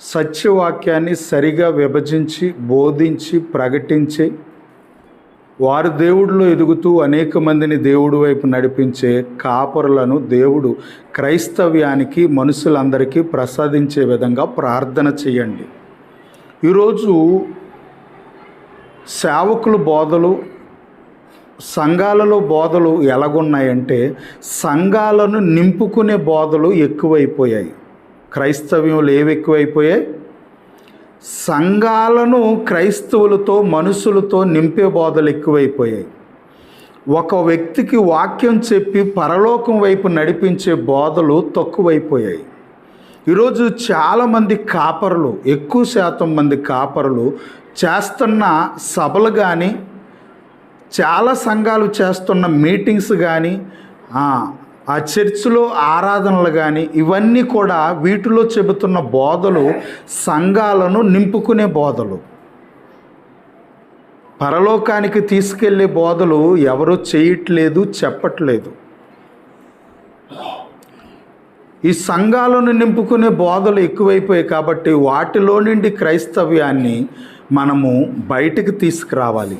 సత్యవాక్యాన్ని సరిగా విభజించి బోధించి ప్రకటించి వారు దేవుడిలో ఎదుగుతూ అనేక మందిని దేవుడి వైపు నడిపించే కాపరులను దేవుడు క్రైస్తవ్యానికి మనుషులందరికీ ప్రసాదించే విధంగా ప్రార్థన చేయండి. ఈరోజు సేవకుల బోధలు సంఘాలలో బోధలు ఎలాగున్నాయంటే సంఘాలను నింపుకునే బోధలు ఎక్కువైపోయాయి. క్రైస్తవ్యంలో ఏవి ఎక్కువైపోయాయి సంఘాలను క్రైస్తవులతో మనుషులతో నింపే బోధలు ఎక్కువైపోయాయి ఒక వ్యక్తికి వాక్యం చెప్పి పరలోకం వైపు నడిపించే బోధలు తక్కువైపోయాయి. ఈరోజు చాలామంది కాపరులు ఎక్కువ శాతం మంది కాపరులు చేస్తున్న సభలు కానీ చాలా సంఘాలు చేస్తున్న మీటింగ్స్ కానీ ఆ చర్చిలో ఆరాధనలు కానీ ఇవన్నీ కూడా వీటిలో చెబుతున్న బోధలు సంఘాలను నింపుకునే బోధలు. పరలోకానికి తీసుకెళ్ళే బోధలు ఎవరు చేయట్లేదు చెప్పట్లేదు. ఈ సంఘాలను నింపుకునే బోధలు ఎక్కువైపోయాయి కాబట్టి వాటిలో నుండి క్రైస్తవ్యాన్ని మనము బయటికి తీసుకురావాలి.